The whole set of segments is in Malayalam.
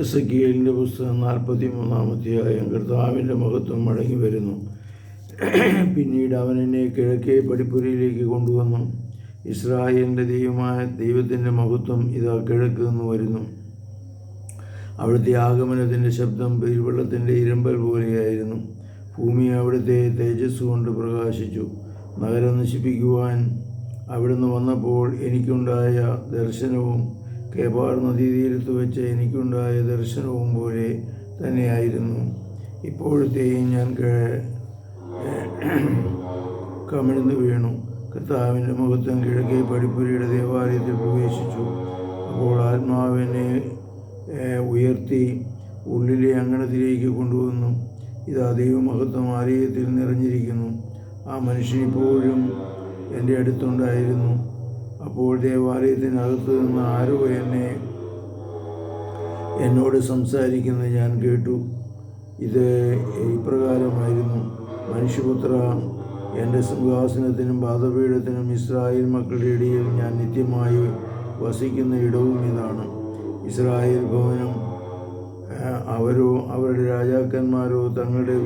എസ് കെലിന്റെ പുസ്തകം നാൽപ്പത്തി മൂന്നാമധ്യായം കർത്താവിന്റെ മഹത്വം മടങ്ങി വരുന്നു. പിന്നീട് അവൻ എന്നെ കിഴക്കേ പടിപ്പുരയിലേക്ക് കൊണ്ടുവന്നു. ഇസ്രായേലിന്റെ ദൈവമായ ദൈവത്തിന്റെ മഹത്വം ഇതാ കിഴക്ക് നിന്ന് വരുന്നു. അവിടുത്തെ ആഗമനത്തിന്റെ ശബ്ദം പെരുവെള്ളത്തിന്റെ ഇരമ്പൽ പോലെയായിരുന്നു. ഭൂമി അവിടുത്തെ തേജസ് കൊണ്ട് പ്രകാശിച്ചു. നഗരം നശിപ്പിക്കുവാൻ അവിടുന്ന് വന്നപ്പോൾ എനിക്കുണ്ടായ ദർശനവും കേബാർ നദീതീരത്ത് വെച്ച് എനിക്കുണ്ടായ ദർശനവും പോലെ തന്നെയായിരുന്നു. ഇപ്പോഴത്തെയും ഞാൻ കമിഴ്ന്ന് വീണു. കർത്താവിന്റെ മുഖത്തും കിഴക്കേ പടിപ്പുരയുടെ ദേവാലയത്തിൽ പ്രവേശിച്ചു. അപ്പോൾ ആത്മാവിനെ ഉയർത്തി ഉള്ളിലെ അങ്കണത്തിലേക്ക് കൊണ്ടുവന്നു. ഇതാ ദൈവമഹത്വം ആലയത്തിൽ നിറഞ്ഞിരിക്കുന്നു. ആ മനുഷ്യൻ ഇപ്പോഴും എന്റെ അടുത്തുണ്ടായിരുന്നു. അപ്പോൾ ദേവാലയത്തിനകത്ത് നിന്ന് ആരോ എന്നെ എന്നോട് സംസാരിക്കുന്നത് ഞാൻ കേട്ടു. ഇത് ഇപ്രകാരമായിരുന്നു. മനുഷ്യപുത്ര എന്റെ സിംഹാസനത്തിനും പാദപീഠത്തിനും ഇസ്രായേൽ മക്കളുടെ ഇടയിൽ ഞാൻ നിത്യമായി വസിക്കുന്ന ഇടവും ഇതാണ്. ഇസ്രായേൽ ഭവനം അവരോ അവരുടെ രാജാക്കന്മാരോ തങ്ങളുടെ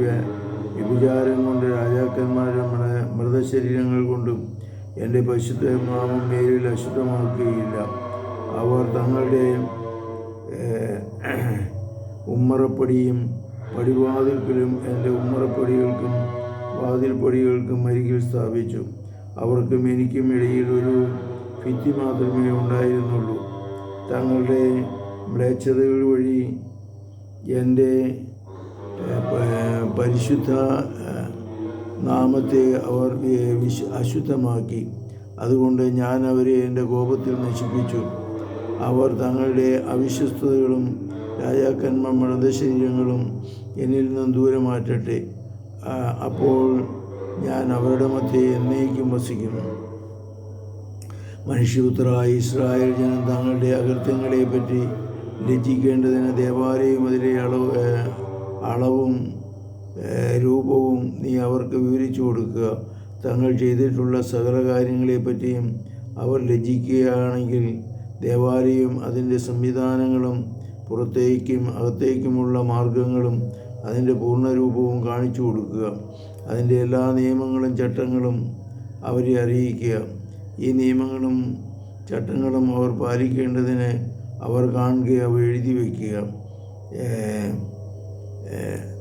വ്യഭിചാരം കൊണ്ട് രാജാക്കന്മാരുടെ മൃതശരീരങ്ങൾ കൊണ്ടും എന്റെ പരിശുദ്ധ നാമം മേലിൽ അശുദ്ധമാക്കുകയില്ല. അവർ തങ്ങളുടെ ഉമ്മറപ്പൊടിയും പടിവാതിൽക്കലും എന്റെ ഉമ്മറപ്പടികൾക്കും വാതിൽപ്പടികൾക്കും അരികിൽ സ്ഥാപിച്ചു. അവർക്കും എനിക്കും ഇടയിൽ ഒരു ഭിത്തി മാത്രമേ ഉണ്ടായിരുന്നുള്ളൂ. തങ്ങളുടെ മ്ലേച്ഛതകൾ വഴി എന്റെ പരിശുദ്ധ നാമത്തെ അവർ വി- അശുദ്ധമാക്കി. അതുകൊണ്ട് ഞാൻ അവരെ എന്റെ കോപത്തിൽ നശിപ്പിച്ചു. അവർ തങ്ങളുടെ അവിശ്വസ്തതകളും രാജാക്കന്മാർ മൃതശരീരങ്ങളും എന്നിൽ നിന്നും ദൂരെ മാറ്റട്ടെ. അപ്പോൾ ഞാൻ അവരുടെ മധ്യേ എന്നേക്കും വസിക്കുന്നു. മനുഷ്യപുത്ര ഇസ്രായേൽ ജനം തങ്ങളുടെ അകൃത്യങ്ങളെപ്പറ്റി ലജ്ജിക്കേണ്ടതിന് ദേവാലയം അതിലെ അളവ് അളവും രൂപവും നീ അവർക്ക് വിവരിച്ചു കൊടുക്കുക. തങ്ങൾ ചെയ്തിട്ടുള്ള സകല കാര്യങ്ങളെപ്പറ്റിയും അവർ ലജ്ജിക്കുകയാണെങ്കിൽ ദേവാലയം അതിന്റെ സംവിധാനങ്ങളും പുറത്തേക്കും അകത്തേക്കുമുള്ള മാർഗങ്ങളും അതിന്റെ പൂർണരൂപവും കാണിച്ചു കൊടുക്കുക. അതിന്റെ എല്ലാ നിയമങ്ങളും ചട്ടങ്ങളും അവരെ അറിയിക്കുക. ഈ നിയമങ്ങളും ചട്ടങ്ങളും അവർ പാലിക്കേണ്ടതിന് അവർ കാണുക അവ എഴുതി വയ്ക്കുക.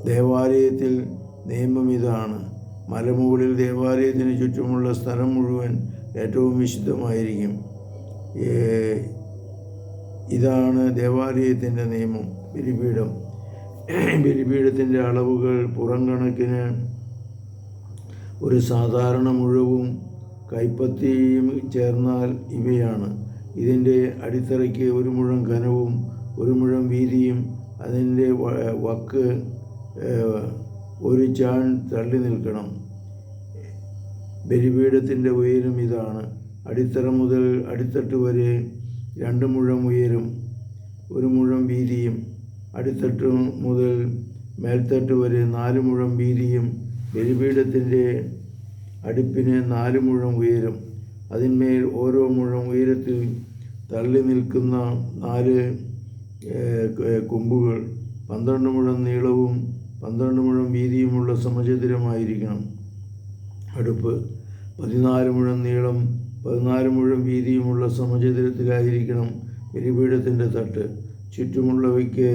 ദേവാലയത്തിൽ നിയമം ഇതാണ്. മലമുകളിൽ ദേവാലയത്തിന് ചുറ്റുമുള്ള സ്ഥലം മുഴുവൻ ഏറ്റവും വിശുദ്ധമായിരിക്കും. ഇതാണ് ദേവാലയത്തിന്റെ നിയമം ബലിപീഠം. ബലിപീഠത്തിന്റെ അളവുകൾ പുറം കണക്കിന് ഒരു സാധാരണ മുഴുവും കൈപ്പത്തിയും ചേർന്നാൽ ഇവയാണ്. ഇതിന്റെ അടിത്തറയ്ക്ക് ഒരു മുഴം ഘനവും ഒരു മുഴം വീതിയും അതിന്റെ വക്ക് ഒരു ചാൺ തള്ളി നിൽക്കണം. ബലിപീഠത്തിന്റെ ഉയരം ഇതാണ്. അടിത്തറ മുതൽ അടിത്തട്ട് വരെ രണ്ട് മുഴം ഉയരം ഒരു മുഴം വീതിയും അടിത്തട്ട് മുതൽ മേൽത്തട്ട് വരെ നാല് മുഴം വീതിയും ബലിപീഠത്തിന്റെ അടുപ്പിന് നാല് മുഴം ഉയരം. അതിന്മേൽ ഓരോ മുഴം ഉയരത്തിൽ തള്ളി നിൽക്കുന്ന നാല് കൊമ്പുകൾ പന്ത്രണ്ട് മുഴം നീളവും പന്ത്രണ്ട് മുഴം വീതിയുമുള്ള സമചതുരമായിരിക്കണം. അടുപ്പ് പതിനാല് മുഴം നീളം പതിനാല് മുഴം വീതിയുമുള്ള സമചതുരത്തിലായിരിക്കണം ബലിപീഠത്തിന്റെ തട്ട്. ചുറ്റുമുള്ളവയ്ക്ക്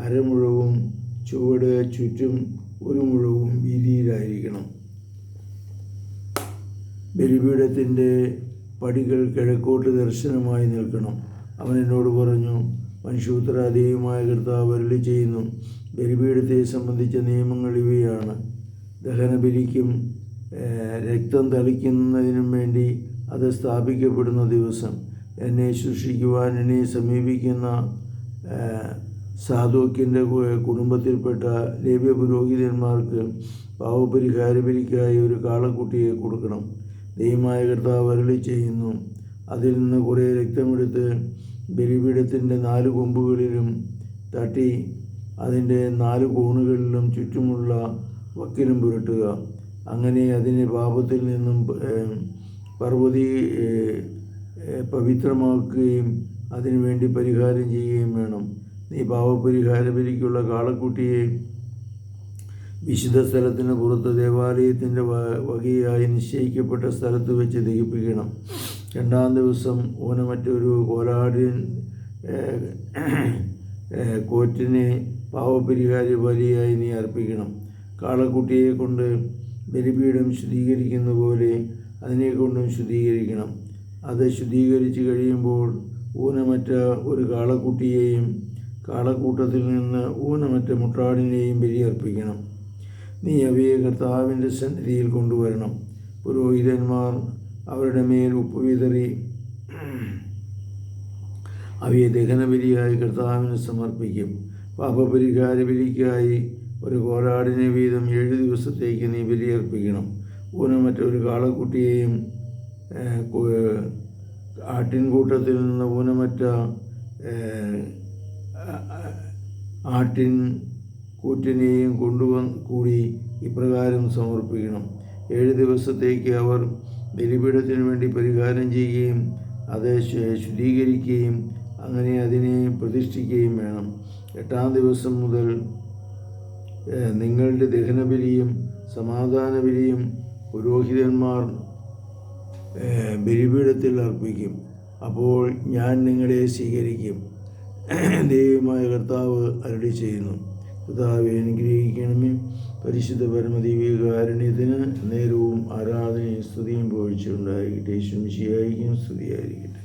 അരമുഴവും ചുവട് ചുറ്റും ഒരു മുഴവും വീതിയിലായിരിക്കണം. ബലിപീഠത്തിന്റെ പടികൾ കിഴക്കോട്ട് ദർശനമായി നിൽക്കണം. അവൻ എന്നോട് പറഞ്ഞു മനുഷ്യപുത്രാദേയമായ കർത്താവ് അരുളി ചെയ്യുന്നു. ബലിപീഠത്തെ സംബന്ധിച്ച നിയമങ്ങൾ ഇവയാണ്. ദഹനബലിക്കും രക്തം തളിക്കുന്നതിനും വേണ്ടി അത് സ്ഥാപിക്കപ്പെടുന്ന ദിവസം. എന്നെ ശുശ്രിക്കുവാൻ എന്നെ സമീപിക്കുന്ന സാധുക്കിന്റെ കുടുംബത്തിൽപ്പെട്ട ലേവ്യ പുരോഹിതന്മാർക്ക് പാവപരിഹാര ബലിക്കായി ഒരു കാളക്കുട്ടിയെ കൊടുക്കണം. ദൈവമായ കർത്താവ് അരളി ചെയ്യുന്നു. അതിൽ നിന്ന് കുറേ രക്തമെടുത്ത് ബലിപീഠത്തിന്റെ നാല് കൊമ്പുകളിലും തട്ടി അതിന്റെ നാല് കോണുകളിലും ചുറ്റുമുള്ള വക്കിലും പുരട്ടുക. അങ്ങനെ അതിനെ പാപത്തിൽ നിന്നും പർവതി പവിത്രമാക്കുകയും അതിനു പവിത്രമാക്കുകയും അതിനുവേണ്ടി പരിഹാരം ചെയ്യുകയും വേണം. നീ പാവപരിഹാര ബലിക്കുള്ള കാളക്കുട്ടിയെ വിശുദ്ധ സ്ഥലത്തിന് പുറത്ത് ദേവാലയത്തിന്റെ വകയായി നിശ്ചയിക്കപ്പെട്ട സ്ഥലത്ത് വെച്ച് ദഹിപ്പിക്കണം. രണ്ടാം ദിവസം ഊനമറ്റൊരു കോലാടിൻ ഏഹ്, ഏഹ്, കോറ്റിനെ പാവപരിഹാര ബലിയായി നീ അർപ്പിക്കണം. കാളക്കുട്ടിയെ കൊണ്ട് ബലിപീഠം ശുദ്ധീകരിക്കുന്ന പോലെ അതിനെ കൊണ്ടും ശുദ്ധീകരിക്കണം. അത് ശുദ്ധീകരിച്ച് കഴിയുമ്പോൾ ഊനമറ്റ ഒരു കാളക്കുട്ടിയെയും കാളക്കൂട്ടത്തിൽ നിന്ന് ഊനമറ്റ മുട്ടാടിനെയും ബലിയർപ്പിക്കണം. നീ അവയെ കർത്താവിന്റെ സന്നിധിയിൽ കൊണ്ടുവരണം. പുരോഹിതന്മാർ അവരുടെ മേൽ ഉപ്പ് വിതറി. അവയെ ദഹനബലിയായി കർത്താവിന് സമർപ്പിക്കും. പാപപരിഹാര ബലിക്കായി ഒരു കോലാടിനെ വീതം ഏഴ് ദിവസത്തേക്ക് നീ ബലിയർപ്പിക്കണം. ഊന മറ്റൊരു കാളക്കുട്ടിയെയും ആട്ടിൻകൂട്ടത്തിൽ നിന്ന് ഊനമറ്റ ആട്ടിൻ കൂറ്റിനെയും കൊണ്ടുവന്ന് കൂടി ഇപ്രകാരം സമർപ്പിക്കണം. ഏഴ് ദിവസത്തേക്ക് അവർ ബലിപീഠത്തിന് വേണ്ടി പരിഹാരം ചെയ്യുകയും അത് ശുദ്ധീകരിക്കുകയും അങ്ങനെ അതിനെ പ്രതിഷ്ഠിക്കുകയും വേണം. എട്ടാം ദിവസം മുതൽ നിങ്ങളുടെ ദഹനബലിയും സമാധാന ബലിയും പുരോഹിതന്മാർ ബലിപീഠത്തിൽ അർപ്പിക്കും. അപ്പോൾ ഞാൻ നിങ്ങളെ സ്വീകരിക്കും. ദൈവമായ കർത്താവ് അരടി ചെയ്യുന്നു കർത്താവ് അനുഗ്രഹിക്കണമേ. പരിശുദ്ധ പരമദിവ്യകാരുണ്യത്തിന് നേരവും ആരാധനയും സ്തുതിയും പോഴ്ചയുണ്ടായിരിക്കട്ടെ ശംശിയായിരിക്കും സ്തുതിയായിരിക്കട്ടെ.